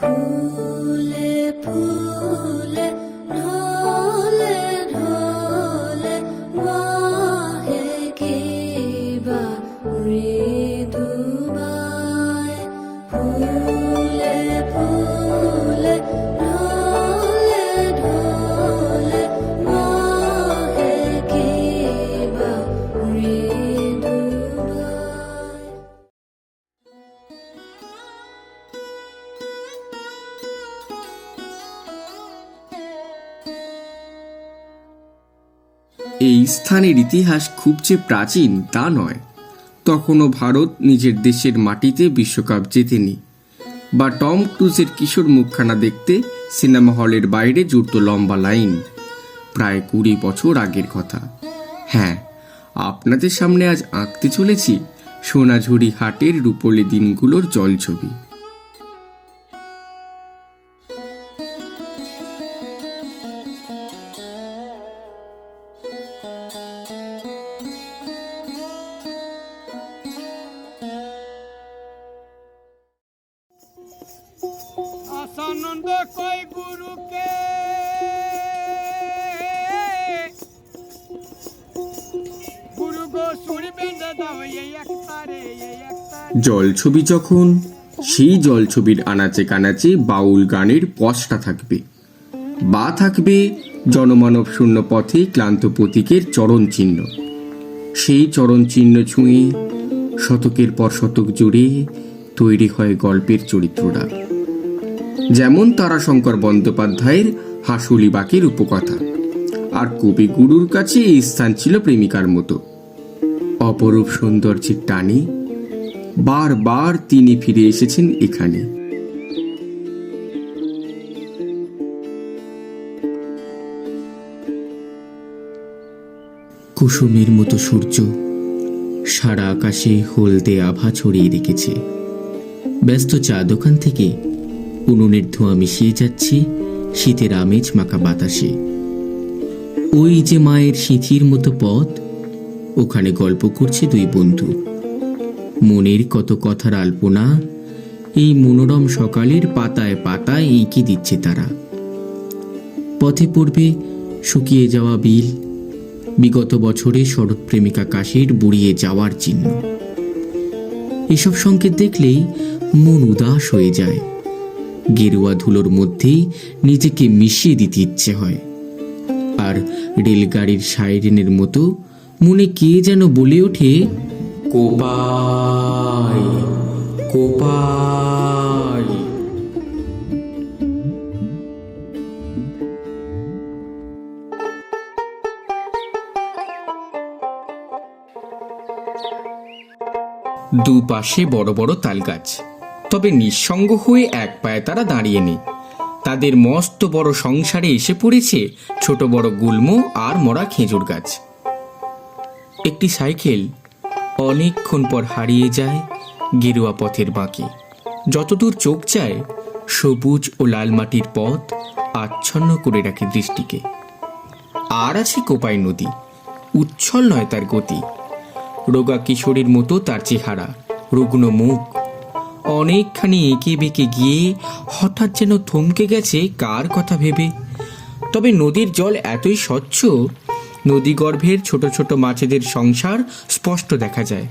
ফুলে এই স্থানের ইতিহাস খুব যে প্রাচীন তা নয়। তখনও ভারত নিজের দেশের মাটিতে বিশ্বকাপ জেতেনি। বা টম ক্রুজের কিশোর মুখখানা দেখতে সিনেমা হলের বাইরে জুড়ত লম্বা লাইন। প্রায় কুড়ি বছর আগের কথা। হ্যাঁ আপনাদের সামনে আজ আঁকতে চলেছি সোনাঝুরি হাটের রূপলি দিনগুলোর জলছবি। আসানন্দ জলছবি যখন, সেই জলছবির আনাচে কানাচে বাউল গানের পশটা থাকবে। বা থাকবে জনমানব শূন্য পথে ক্লান্ত প্রতীকের চরণ চিহ্ন। সেই চরণ চিহ্ন ছুঁয়ে শতকের পর শতক জুড়ে তৈরি হয় গল্পের চরিত্ররা যেমন তারাশঙ্কর বন্দ্যোপাধ্যায়ের হাসুলি বাকের উপকথা। আর কবিগুরুর কাছে এই স্থান ছিল প্রেমিকার মতো। অপরূপ সৌন্দর্যের টানে বারবার তিনি ফিরে এসেছেন এখানে। কুসুমের মতো সূর্য সারা আকাশে হলদে আভা ছড়িয়ে রেখেছে। ব্যস্ত চা দোকান থেকে উনুনের ধোঁয়া মিশিয়ে যাচ্ছে শীতের আমেজ মাখা বাতাসে। ওই যে মায়ের সিঁথির মতো পথ ওখানে গল্প করছে দুই বন্ধু। মনের কত কথার আলপনা, এই মনোরম সকালের পাতায় পাতায় এঁকে দিচ্ছে তারা। পথে পড়বে শুকিয়ে যাওয়া বিল, বিগত বছরে শরৎ প্রেমিকা কাশীর বুড়িয়ে যাওয়ার চিহ্ন। এসব সংকেত দেখলেই মন উদাস হয়ে যায়। গেরুয়া ধুলোর মধ্যেই নিজেকে মিশিয়ে দিতে ইচ্ছে হয়। আর রেলগাড়ির সাইরেনের মতো মনে কে যেন বলে ওঠে, কোপাই কোপাই। দুপাশে বড় বড় তালগাছ। তবে নিঃসঙ্গ হয়ে এক পায়ে তারা দাঁড়িয়ে নেই। তাদের মস্ত বড় সংসারে এসে পড়েছে ছোট বড় গুল্ম আর মরা খেজুর গাছ। একটি সাইকেল অনেকক্ষণ পর হারিয়ে যায় গেরুয়া পথের বাঁকে। যতদূর চোখ যায় সবুজ ও লাল মাটির পথ আচ্ছন্ন করে রাখে দৃষ্টিকে। আর আছে কোপাই নদী, উচ্ছল নয় তার গতি। রোগা কিশোরীর মতো তার চেহারা, রুগ্ন মুখ। অনেকখানি এঁকে বেঁকে গিয়ে হঠাৎ যেন থমকে গেছে কার কথা ভেবে। তবে নদীর জল এতই স্বচ্ছ নদীগর্ভের ছোট ছোট মাছেদের সংসার স্পষ্ট দেখা যায়।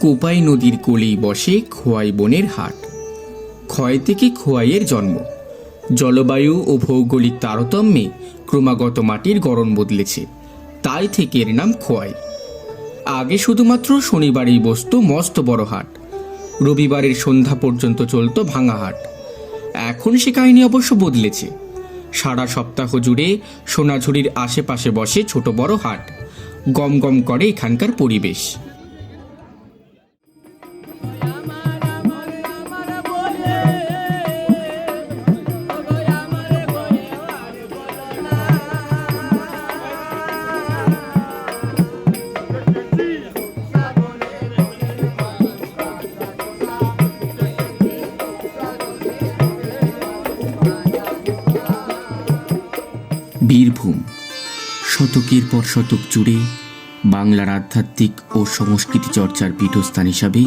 কোপাই নদীর কোলেই বসে খোয়াই বনের হাট। ক্ষয় থেকে খোয়াইয়ের জন্ম। জলবায়ু ও ভৌগোলিক তারতম্যে ক্রমাগত মাটির গড়ন বদলেছে। তাই থেকে এর নাম খোয়াই। আগে শুধুমাত্র শনিবারই বসত মস্ত বড় হাট। রবিবারের সন্ধ্যা পর্যন্ত চলত ভাঙা হাট। এখন সে কাহিনী অবশ্য বদলেছে। সারা সপ্তাহ জুড়ে সোনাঝুরির আশেপাশে বসে ছোট বড় হাট। গম গম করে এখানকার পরিবেশ। শতকের পর শতক জুড়ে বাংলার আধ্যাত্মিক ও সংস্কৃতি চর্চার পীঠস্থান হিসাবে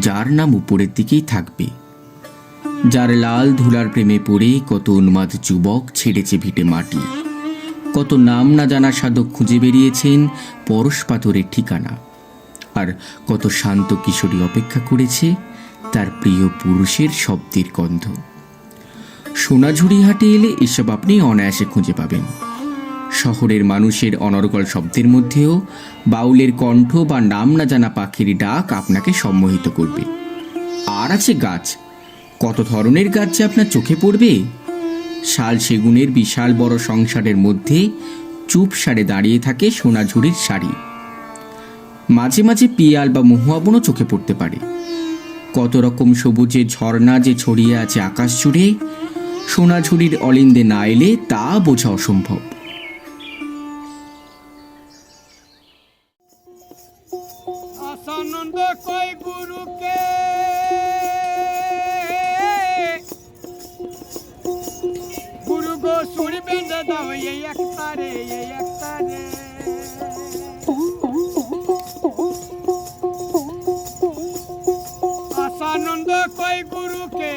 যার নাম উপরের দিকেই থাকবে। যার লাল ধুলার প্রেমে পড়ে কত উন্মাদ যুবক ছেড়েছে ভিটে মাটি। কত নাম না জানা সাধক খুঁজে বেরিয়েছেন পরশ পাথরের ঠিকানা। আর কত শান্ত কিশোরী অপেক্ষা করেছে তার প্রিয় পুরুষের শব্দের গন্ধ। সোনাঝুরি হাটে এলে এসব আপনি অনায়াসে খুঁজে পাবেন। শহরের মানুষের অনর্গল শব্দের মধ্যেও বাউলের কণ্ঠ বা নাম না জানা পাখির ডাক আপনাকে সম্মোহিত করবে। আর আছে গাছ। কত ধরনের গাছ যে আপনার চোখে পড়বে? শাল সেগুনের বিশাল বড় সংসারের মধ্যে চুপ সারে দাঁড়িয়ে থাকে সোনাঝুরির শাড়ি। মাঝে মাঝে পিয়াল বা মহুয়া বনও চোখে পড়তে পারে। কত রকম সবুজের ঝর্ণা যে ছড়িয়ে আছে আকাশ জুড়ে, সোনাঝুরির অলিন্দে না এলে তা বোঝা অসম্ভব। আসানন্দ কই গুরুকে? গুরু গো সুর বেঁধে দাও এই একতারে এই একতারে। আসানন্দ কই গুরুকে?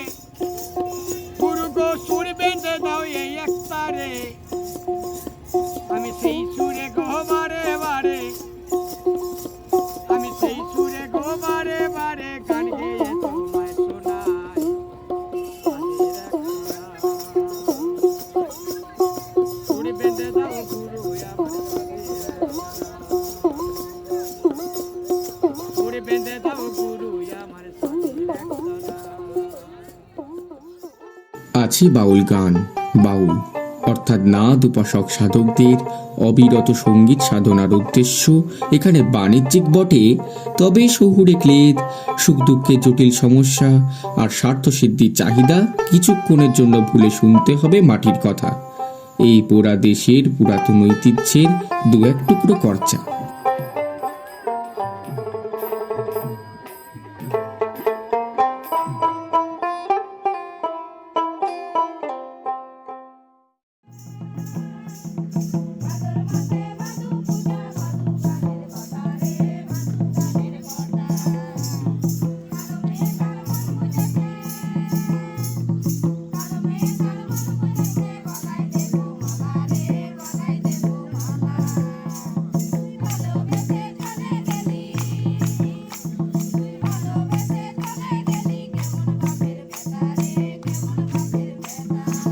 আছে বাউল গান, বাউল। অর্থাৎ নাদ উপাসক সাধকদের অবিরত সংগীত সাধনার উদ্দেশ্য এখানে বাণিজ্যিক বটে। তবে শহুরে ক্লেদ, সুখ দুঃখের জটিল সমস্যা আর স্বার্থসিদ্ধির চাহিদা কিছুক্ষণের জন্য ভুলে শুনতে হবে মাটির কথা। এই পোড়া দেশের পুরাতন ঐতিহ্যের দু এক টুকরো কর্চা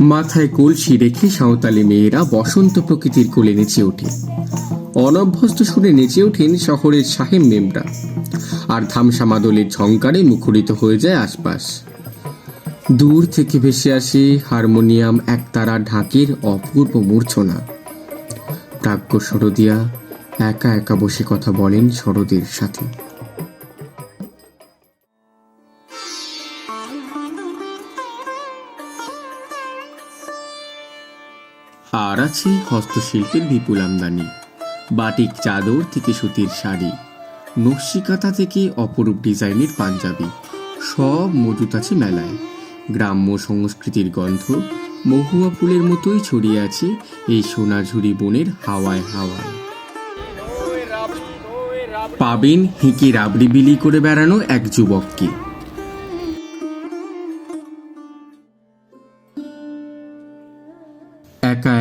মাথায় কলসি রেখে সাঁওতালি মেয়েরা বসন্ত প্রকৃতির কোলে নেচে ওঠে। অনভ্যস্ত শুনে নেচে ওঠেন শহরের সাহেব মেমরা। আর ধামসা মাদলের ঝঙ্কারে মুখরিত হয়ে যায় আশপাশ। দূর থেকে ভেসে আসে হারমোনিয়াম একতারা ঢাকের অপূর্ব মূর্ছনা। প্রাজ্ঞ সরদিয়া একা একা বসে কথা বলেন সরদের সাথে। আর আছে হস্তশিল্পের বিপুল আমদানি, বাটিক চাদর থেকে সুতির শাড়ি নকশিকাতা থেকে অপরূপ ডিজাইনের পাঞ্জাবি, সব মজুত আছে মেলায়। গ্রাম্য সংস্কৃতির গন্ধ মহুয়া ফুলের মতোই ছড়িয়ে আছে এই সোনাঝুরি বনের হাওয়ায় হাওয়ায়। পাবেন হিঁকে রাবড়ি বিলি করে বেড়ানো এক যুবককে।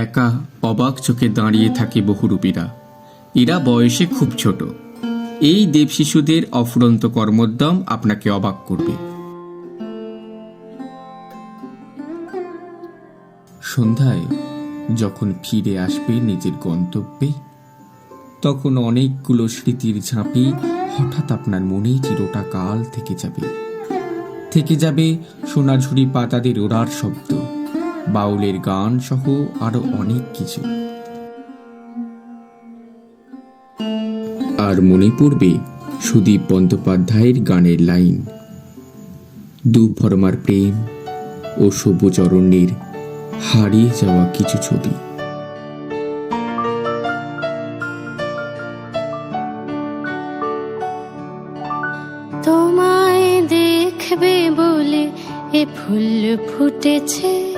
একা অবাক চোখে দাঁড়িয়ে থাকে বহুরূপীরা এরা বয়সে খুব ছোট। এই দেব শিশুদের অফুরন্ত কর্মোদ্যম আপনাকে অবাক করবে। সন্ধ্যায় যখন ফিরে আসবে নিজের গন্তব্যে, তখন অনেকগুলো স্মৃতির ঝাঁপি হঠাৎ আপনার মনে চিরটা কাল থেকে যাবে। থেকে যাবে সোনাঝুরি পাতাদের ওড়ার শব্দ। বাউলের গান সহ আরও অনেক কিছু। আর মনে পড়বে সুদীপ বন্দ্যোপাধ্যায়ের গানের লাইন দুভরমার প্রেম ও সবুজ হারিয়ে যাওয়া কিছু ছবি। তোমায় দেখবে বলে এ ফুল ফুটেছে।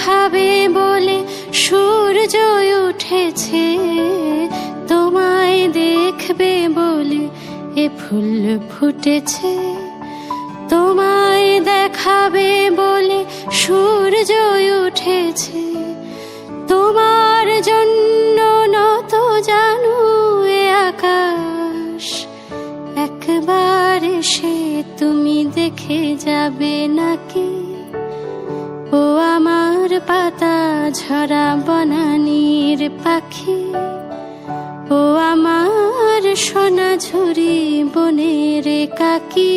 দেখাবে বলে সূর্য উঠেছে। তোমায় দেখবে বলে এ ফুল ফুটেছে। তোমায় দেখাবে বলে সূর্য উঠেছে। তোমার জন্য নত জানু এ আকাশ। একবার সে তুমি দেখে যাবে নাকি আমার পাতা ঝরা বনানির পাখি। ও আমার সোনা ঝুরি বনের কাকি।